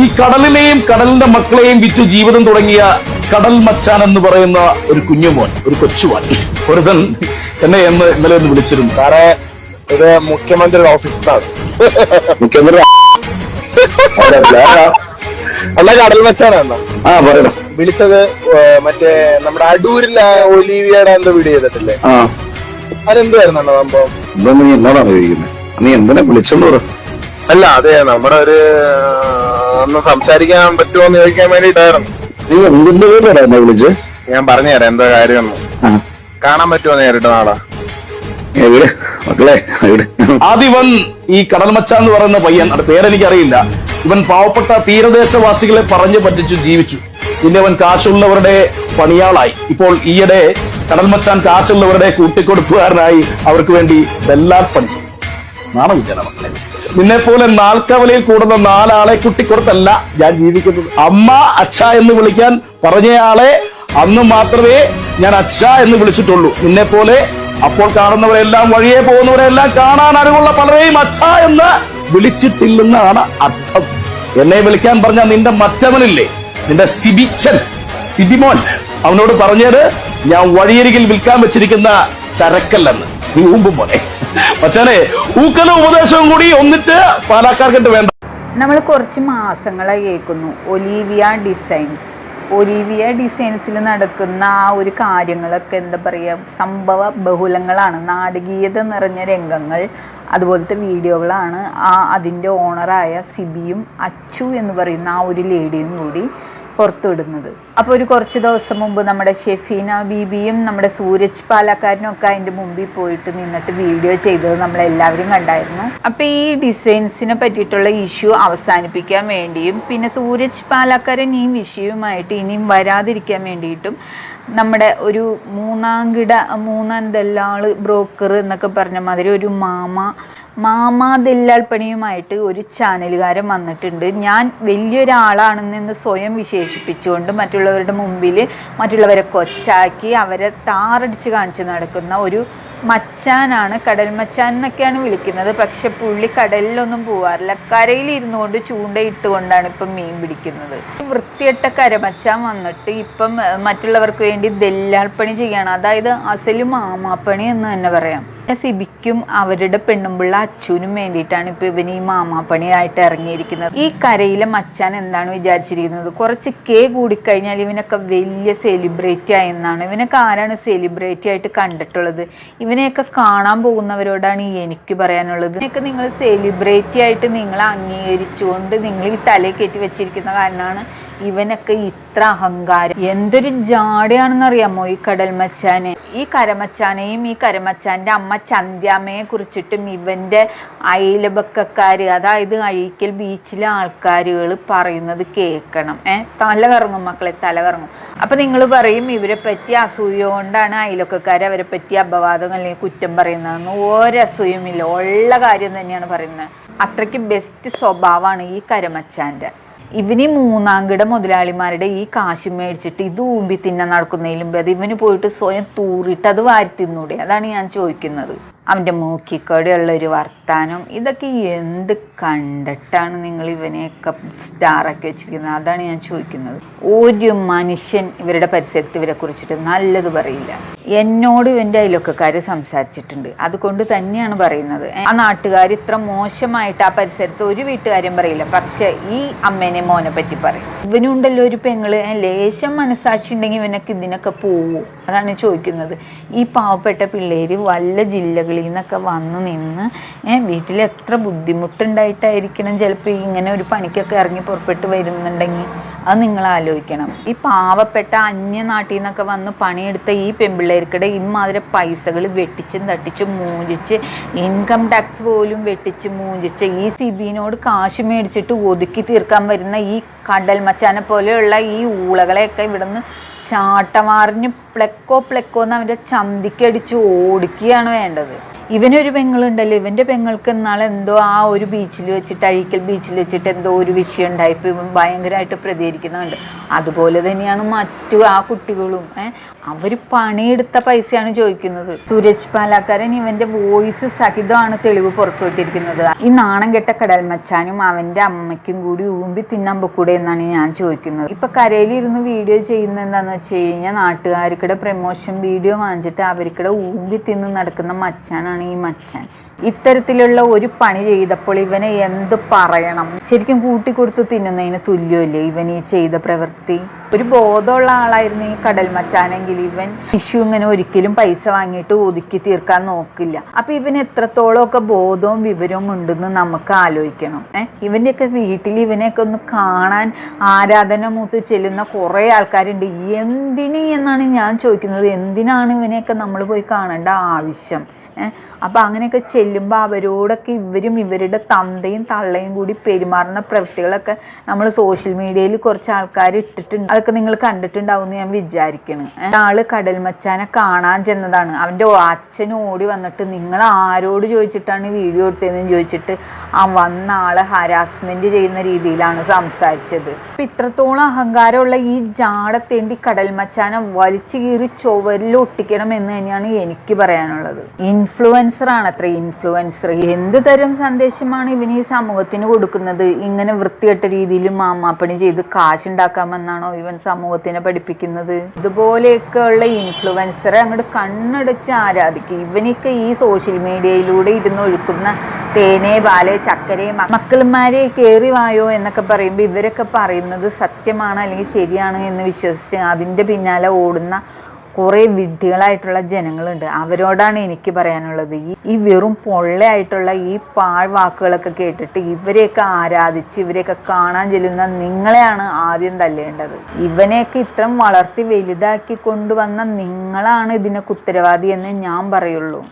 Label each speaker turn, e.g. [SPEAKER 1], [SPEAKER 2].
[SPEAKER 1] ഈ കടലിനെയും കടലിന്റെ മക്കളെയും വിറ്റു ജീവിതം തുടങ്ങിയ കടൽ മച്ചാൻ എന്ന് പറയുന്ന ഒരു കുഞ്ഞുമോൻ ഒരു കൊച്ചുമോൻ ഒരുതൻ എന്നെ എന്ന് ഇന്നലെ ഒന്ന് വിളിച്ചിരുന്നു.
[SPEAKER 2] സാറേ ഇത് മുഖ്യമന്ത്രിയുടെ ഓഫീസിലാണ്
[SPEAKER 3] മുഖ്യമന്ത്രി
[SPEAKER 2] അല്ല കടൽ
[SPEAKER 3] ആ പറയണം
[SPEAKER 2] വിളിച്ചത് മറ്റേ നമ്മുടെ അടൂരിലെ ഒലീവിയുടെ എന്തോ വീഡിയോ ചെയ്തിട്ടില്ലേ? അതെന്തായിരുന്നു സംഭവം?
[SPEAKER 3] നീ എന്നോടാണ് ചോദിക്കുന്നത് നീ എന്തിനാ വിളിച്ചെന്ന് പറ.
[SPEAKER 2] അല്ല അതെ നമ്മുടെ ഒരു ഒന്ന് സംസാരിക്കാൻ പറ്റുമോ എന്ന് ചോദിക്കാൻ വേണ്ടിട്ടായിരുന്നു
[SPEAKER 3] നീ എന്തിന്റെ പേരാ എന്നെ വിളിച്ച്?
[SPEAKER 2] ഞാൻ പറഞ്ഞുതരാം എന്താ
[SPEAKER 3] കാര്യമെന്ന്.
[SPEAKER 2] കാണാൻ പറ്റുമോ നേരിട്ട് നാളെ?
[SPEAKER 3] എവിടെ? മക്കളെ എവിടെ?
[SPEAKER 1] ആദ്യം ഇവൻ ഈ കടൽ മച്ച എന്ന് പറയുന്ന പയ്യൻ അത് പേരെനിക്കറിയില്ല. ഇവൻ പാവപ്പെട്ട തീരദേശവാസികളെ പറഞ്ഞു പറ്റിച്ചു ജീവിച്ചു. പിന്നെ അവൻ കാശുള്ളവരുടെ പണിയാളായി. ഇപ്പോൾ ഈയിടെ കടൽ മച്ചാൻ കാശുള്ളവരുടെ കൂട്ടിക്കൊടുപ്പുകാരനായി അവർക്ക് വേണ്ടി ദല്ലാൽ പണി. നാണം മക്കളെ. നിന്നെ പോലെ നാൽക്കവലയിൽ കൂടുന്ന നാലാളെ കുട്ടിക്കൊടുത്തല്ല ഞാൻ ജീവിക്കുന്നത്. അമ്മ അച്ഛ എന്ന് വിളിക്കാൻ പറഞ്ഞയാളെ അന്ന് മാത്രമേ ഞാൻ അച്ഛ എന്ന് വിളിച്ചിട്ടുള്ളൂ. നിന്നെ പോലെ അപ്പോൾ കാണുന്നവരെല്ലാം വഴിയെ പോകുന്നവരെല്ലാം കാണാൻ അറിവുള്ള പലരെയും അച്ഛ എന്ന് വിളിച്ചിട്ടില്ലെന്നാണ് അർത്ഥം. എന്നെ വിളിക്കാൻ പറഞ്ഞ നിന്റെ മറ്റവനില്ലേ? നിന്റെ സിബിച്ചൻ സിബിമോൻ. അവനോട് പറഞ്ഞത് ഞാൻ വഴിയരികിൽ വിൽക്കാൻ വെച്ചിരിക്കുന്ന ചരക്കല്ലെന്ന്. നീ ഊമ്പും പോലെ. മച്ചാനെ ഊക്കലും ഉപദേശവും കൂടി ഒന്നിട്ട് പാലക്കാർക്കിട്ട് വേണ്ട.
[SPEAKER 4] നമ്മൾ കുറച്ച് മാസങ്ങളായി കേൾക്കുന്നു. ഒലീവിയ ഡിസൈൻസ് ഒലീവിയ ഡിസൈൻസിൽ നടക്കുന്ന ആ ഒരു കാര്യങ്ങളൊക്കെ എന്താ പറയുക സംഭവ ബഹുലങ്ങളാണ്. നാടകീയത നിറഞ്ഞ രംഗങ്ങൾ അതുപോലത്തെ വീഡിയോകളാണ് ആ അതിന്റെ ഓണറായ സിബിയും അച്ചു എന്ന് പറയുന്ന ആ ഒരു ലേഡിയും കൂടി പുറത്തുവിടുന്നത്. അപ്പോൾ ഒരു കുറച്ച് ദിവസം മുമ്പ് നമ്മുടെ ഷെഫീന ബീബിയും നമ്മുടെ സൂരജ് പാലക്കാരനും ഒക്കെ അതിന്റെ മുമ്പിൽ പോയിട്ട് നിന്നിട്ട് വീഡിയോ ചെയ്തത് നമ്മളെല്ലാവരും കണ്ടായിരുന്നു. അപ്പോൾ ഈ ഡിസൈൻസിനെ പറ്റിയിട്ടുള്ള ഇഷ്യൂ അവസാനിപ്പിക്കാൻ വേണ്ടിയും പിന്നെ സൂരജ് പാലക്കാരൻ ഈ വിഷയവുമായിട്ട് ഇനിയും വരാതിരിക്കാൻ വേണ്ടിയിട്ടും നമ്മുടെ ഒരു മൂന്നാംകിട മൂന്നാം ദല്ലാൾ ബ്രോക്കർ എന്നൊക്കെ പറഞ്ഞ മാതിരി ഒരു മാമ മാമാ ദല്ലാൽ പണിയുമായിട്ട് ഒരു ചാനലുകാരൻ വന്നിട്ടുണ്ട്. ഞാൻ വലിയൊരാളാണെന്ന് സ്വയം വിശേഷിപ്പിച്ചുകൊണ്ട് മറ്റുള്ളവരുടെ മുമ്പിൽ മറ്റുള്ളവരെ കൊച്ചാക്കി അവരെ താറടിച്ച് കാണിച്ച് നടക്കുന്ന ഒരു മച്ചാനാണ് കടൽ മച്ചാൻ എന്നൊക്കെയാണ് വിളിക്കുന്നത്. പക്ഷെ പുള്ളി കടലിലൊന്നും പോവാറില്ല. കരയിൽ ഇരുന്നുകൊണ്ട് ചൂണ്ടയിട്ടുകൊണ്ടാണ് ഇപ്പം മീൻ പിടിക്കുന്നത്. വൃത്തിയിട്ട കരമച്ചാൻ വന്നിട്ട് ഇപ്പം മറ്റുള്ളവർക്ക് വേണ്ടി ദല്ലാൽപ്പണി പണി ചെയ്യണം. അതായത് അസലും മാമാപ്പണി എന്ന് തന്നെ പറയാം. സിബിക്കും അവരുടെ പെണ്ണുമ്പിള്ള അച്ഛനും വേണ്ടിയിട്ടാണ് ഇപ്പൊ ഇവന് ഈ മാമാപ്പണിയായിട്ട് ഇറങ്ങിയിരിക്കുന്നത്. ഈ കരയിലെ മച്ചാൻ എന്താണ് വിചാരിച്ചിരിക്കുന്നത്? കുറച്ച് കേ കൂടിക്കഴിഞ്ഞാൽ ഇവനൊക്കെ വലിയ സെലിബ്രിറ്റി ആയെന്നാണ്. ഇവനൊക്കെ ആരാണ് സെലിബ്രിറ്റി ആയിട്ട് കണ്ടിട്ടുള്ളത്? ഇവനെയൊക്കെ കാണാൻ പോകുന്നവരോടാണ് എനിക്ക് പറയാനുള്ളത്. ഇതിനൊക്കെ നിങ്ങൾ സെലിബ്രിറ്റി ആയിട്ട് നിങ്ങൾ അംഗീകരിച്ചുകൊണ്ട് നിങ്ങൾ ഈ തലയിൽ കയറ്റി വെച്ചിരിക്കുന്ന കാരണമാണ് ഇവനൊക്കെ ഇത്ര അഹങ്കാരം. എന്തൊരു ജാടയാണെന്ന് അറിയാമോ ഈ കടൽ മച്ചാനെ ഈ കരമച്ചാനെയും ഈ കരമച്ചാന്റെ അമ്മ ചന്ത്യാമ്മയെ കുറിച്ചിട്ടും ഇവന്റെ അയലപക്കക്കാര് അതായത് അഴീക്കൽ ബീച്ചിലെ ആൾക്കാരുകൾ പറയുന്നത് കേൾക്കണം. ഏ? തല കറങ്ങും മക്കളെ തല കറങ്ങും. അപ്പൊ നിങ്ങൾ പറയും ഇവരെ പറ്റി അസൂയ കൊണ്ടാണ് അയലൊക്കാർ അവരെ പറ്റി അപവാദം അല്ലെങ്കിൽ കുറ്റം പറയുന്നതെന്ന്. ഒരസൂയുമില്ല ഉള്ള കാര്യം തന്നെയാണ് പറയുന്നത്. അത്രയ്ക്ക് ബെസ്റ്റ് സ്വഭാവമാണ് ഈ കരമച്ചാന്റെ. ഇവന് മൂന്നാംകിട മുതലാളിമാരുടെ ഈ കാശ് മേടിച്ചിട്ട് ഇത് ഊമ്പി തിന്നാൻ നടക്കുന്നതിലും അത് ഇവന് പോയിട്ട് സ്വയം തൂറിട്ട് അത് വാരി തിന്നൂടെ? അതാണ് ഞാൻ ചോദിക്കുന്നത്. അവന്റെ മൂക്കിക്കോടെയുള്ള ഒരു വർത്താനം. ഇതൊക്കെ എന്ത് കണ്ടിട്ടാണ് നിങ്ങൾ ഇവനെയൊക്കെ സ്റ്റാറാക്കി വെച്ചിരിക്കുന്നത്? അതാണ് ഞാൻ ചോദിക്കുന്നത്. ഒരു മനുഷ്യൻ ഇവരുടെ പരിസരത്ത് ഇവരെ കുറിച്ചിട്ട് നല്ലത് പറയില്ല. എന്നോട് ഇവന്റെ അയലൊക്കക്കാർ സംസാരിച്ചിട്ടുണ്ട്. അതുകൊണ്ട് തന്നെയാണ് പറയുന്നത്. ആ നാട്ടുകാർ ഇത്ര മോശമായിട്ട് ആ പരിസരത്ത് ഒരു വീട്ടുകാരും പറയില്ല. പക്ഷെ ഈ അമ്മേനെ മോനെ പറ്റി പറയും. ഇവനുണ്ടല്ലോ ഒരു പെങ്ങൾ. ലേശം മനസ്സാക്ഷി ഉണ്ടെങ്കിൽ ഇവനൊക്കെ ഇതിനൊക്കെ പോവും. അതാണ് ചോദിക്കുന്നത്. ഈ പാവപ്പെട്ട പിള്ളേര് വല്ല ജില്ലകളിൽ നിന്നൊക്കെ വന്ന് നിന്ന് വീട്ടിൽ എത്ര ബുദ്ധിമുട്ടുണ്ടായിട്ടായിരിക്കണം ചിലപ്പോൾ ഇങ്ങനെ ഒരു പണിക്കൊക്കെ ഇറങ്ങി പുറപ്പെട്ട് വരുന്നുണ്ടെങ്കിൽ അത് നിങ്ങൾ ആലോചിക്കണം. ഈ പാവപ്പെട്ട അന്യ നാട്ടിൽ നിന്നൊക്കെ വന്ന് പണിയെടുത്ത ഈ പെൺപിള്ളേർക്കിടെ ഇമാതിരി പൈസകൾ വെട്ടിച്ചും തട്ടിച്ചും മൂഞ്ചിച്ച് ഇൻകം ടാക്സ് പോലും വെട്ടിച്ച് മൂഞ്ചിച്ച് ഈ സിബിനോട് കാശ് മേടിച്ചിട്ട് ഒതുക്കി തീർക്കാൻ വരുന്ന ഈ കടൽ മച്ചാനെ പോലെയുള്ള ഈ ഊളകളെയൊക്കെ ഇവിടുന്ന് ചാട്ടമാറിഞ്ഞ് പ്ലെക്കോ പ്ലെക്കോ എന്ന് അവന്റെ ചന്തിക്കടിച്ച് ഓടിക്കുകയാണ് വേണ്ടത്. ഇവനൊരു പെങ്ങളുണ്ടല്ലോ. ഇവന്റെ പെങ്ങൾക്ക് എന്നാൽ എന്തോ ആ ഒരു ബീച്ചിൽ വെച്ചിട്ട് അഴിക്കൽ ബീച്ചിൽ വെച്ചിട്ട് എന്തോ ഒരു വിഷയം ഉണ്ടായി ഇപ്പോൾ ഇവൻ ഭയങ്കരമായിട്ട് പ്രതികരിക്കുന്നുണ്ട്. അതുപോലെ തന്നെയാണ് മറ്റു ആ കുട്ടികളും അവർ പണിയെടുത്ത പൈസയാണ് ചോദിക്കുന്നത്. സൂരജ് പാലാക്കാരൻ ഇവന്റെ വോയിസ് സഹിതമാണ് തെളിവ് പുറത്തുവിട്ടിരിക്കുന്നത്. ഈ നാണം കെട്ട കടൽ മച്ചാനും അവന്റെ അമ്മയ്ക്കും കൂടി ഊമ്പി തിന്നാൻ പൊക്കൂടെ എന്നാണ് ഞാൻ ചോദിക്കുന്നത്. ഇപ്പം കരയിലിരുന്ന് വീഡിയോ ചെയ്യുന്ന എന്താണെന്ന് വെച്ച് കഴിഞ്ഞാൽ നാട്ടുകാർക്കിടെ പ്രമോഷൻ വീഡിയോ വാങ്ങിച്ചിട്ട് അവർക്കിടെ ഊമ്പി തിന്ന് നടക്കുന്ന മച്ചാനാണ് ഈ മച്ചൻ. ഇത്തരത്തിലുള്ള ഒരു പണി ചെയ്തപ്പോൾ ഇവനെ എന്ത് പറയണം? ശരിക്കും കൂട്ടിക്കൊടുത്ത് തിന്നുന്നതിന് തുല്യമല്ലേ ഇവൻ ഈ ചെയ്ത പ്രവൃത്തി? ഒരു ബോധമുള്ള ആളായിരുന്നു ഈ കടൽ മച്ചാനെങ്കിൽ ഇവൻ. ഇഷ്യൂ ഇങ്ങനെ ഒരിക്കലും പൈസ വാങ്ങിയിട്ട് ഒതുക്കി തീർക്കാൻ നോക്കില്ല. അപ്പൊ ഇവന് എത്രത്തോളം ഒക്കെ ബോധവും വിവരവും ഉണ്ടെന്ന് നമുക്ക് ആലോചിക്കണം. ഏഹ് ഇവന്റെയൊക്കെ വീട്ടിൽ ഇവനെയൊക്കെ ഒന്ന് കാണാൻ ആരാധന മൂത്ത് ചെല്ലുന്ന കുറെ ആൾക്കാരുണ്ട്. എന്തിന് എന്നാണ് ഞാൻ ചോദിക്കുന്നത്? എന്തിനാണ് ഇവനെയൊക്കെ നമ്മൾ പോയി കാണേണ്ട ആവശ്യം? ഏഹ് അപ്പൊ അങ്ങനെയൊക്കെ ചെല്ലുമ്പോൾ അവരോടൊക്കെ ഇവരും ഇവരുടെ തന്തയും തള്ളയും കൂടി പെരുമാറുന്ന പ്രവൃത്തികളൊക്കെ നമ്മൾ സോഷ്യൽ മീഡിയയിൽ കുറച്ച് ആൾക്കാർ ഇട്ടിട്ടുണ്ട്. അതൊക്കെ നിങ്ങൾ കണ്ടിട്ടുണ്ടാവും എന്ന് ഞാൻ വിചാരിക്കുന്നു ആൾ കടൽ മച്ചാനെ കാണാൻ ചെന്നതാണ്. അവന്റെ അച്ഛൻ ഓടി വന്നിട്ട് നിങ്ങൾ ആരോട് ചോദിച്ചിട്ടാണ് വീഡിയോ എടുത്തതെന്ന് ചോദിച്ചിട്ട് ആ വന്ന ആളെ ഹരാസ്മെന്റ് ചെയ്യുന്ന രീതിയിലാണ് സംസാരിച്ചത്. അപ്പൊ ഇത്രത്തോളം അഹങ്കാരമുള്ള ഈ ജാടത്തേണ്ടി കടൽ മച്ചാനെ വലിച്ചു കീറി ചുവരിൽ ഒട്ടിക്കണം എന്ന് തന്നെയാണ് എനിക്ക് പറയാനുള്ളത്. ഇൻഫ്ലുവൻസർ ആണ് അത്ര ഇൻഫ്ലുവൻസർ എന്ത് തരം സന്ദേശമാണ് ഇവന് ഈ സമൂഹത്തിന് കൊടുക്കുന്നത്? ഇങ്ങനെ വൃത്തികെട്ട രീതിയിൽ മാമാപ്പണി ചെയ്ത് കാശുണ്ടാക്കാമെന്നാണോ ഇവൻ സമൂഹത്തിനെ പഠിപ്പിക്കുന്നത്? ഇതുപോലെയൊക്കെ ഉള്ള ഇൻഫ്ലുവൻസറെ അങ്ങോട്ട് കണ്ണടച്ച് ആരാധിക്കും. ഇവനൊക്കെ ഈ സോഷ്യൽ മീഡിയയിലൂടെ ഇരുന്ന് ഒഴുക്കുന്ന തേനെ ബാലെ ചക്കരെ മക്കളുമാരെ കയറി വായോ എന്നൊക്കെ പറയുമ്പോൾ ഇവരൊക്കെ പറയുന്നത് സത്യമാണ് അല്ലെങ്കിൽ ശരിയാണ് എന്ന് വിശ്വസിച്ച് അതിന്റെ പിന്നാലെ ഓടുന്ന കുറേ വിഡ്ഢികളായിട്ടുള്ള ജനങ്ങളുണ്ട്. അവരോടാണ് എനിക്ക് പറയാനുള്ളത്. ഈ വെറും പൊള്ളയായിട്ടുള്ള ഈ പാഴ്വാക്കുകളൊക്കെ കേട്ടിട്ട് ഇവരെയൊക്കെ ആരാധിച്ച് ഇവരെയൊക്കെ കാണാൻ ചെല്ലുന്ന നിങ്ങളെയാണ് ആദ്യം തല്ലേണ്ടത്. ഇവനെയൊക്കെ ഇത്രയും വളർത്തി വലുതാക്കി കൊണ്ടുവന്ന നിങ്ങളാണ് ഇതിനൊക്കെ ഉത്തരവാദി എന്ന് ഞാൻ പറയുള്ളൂ.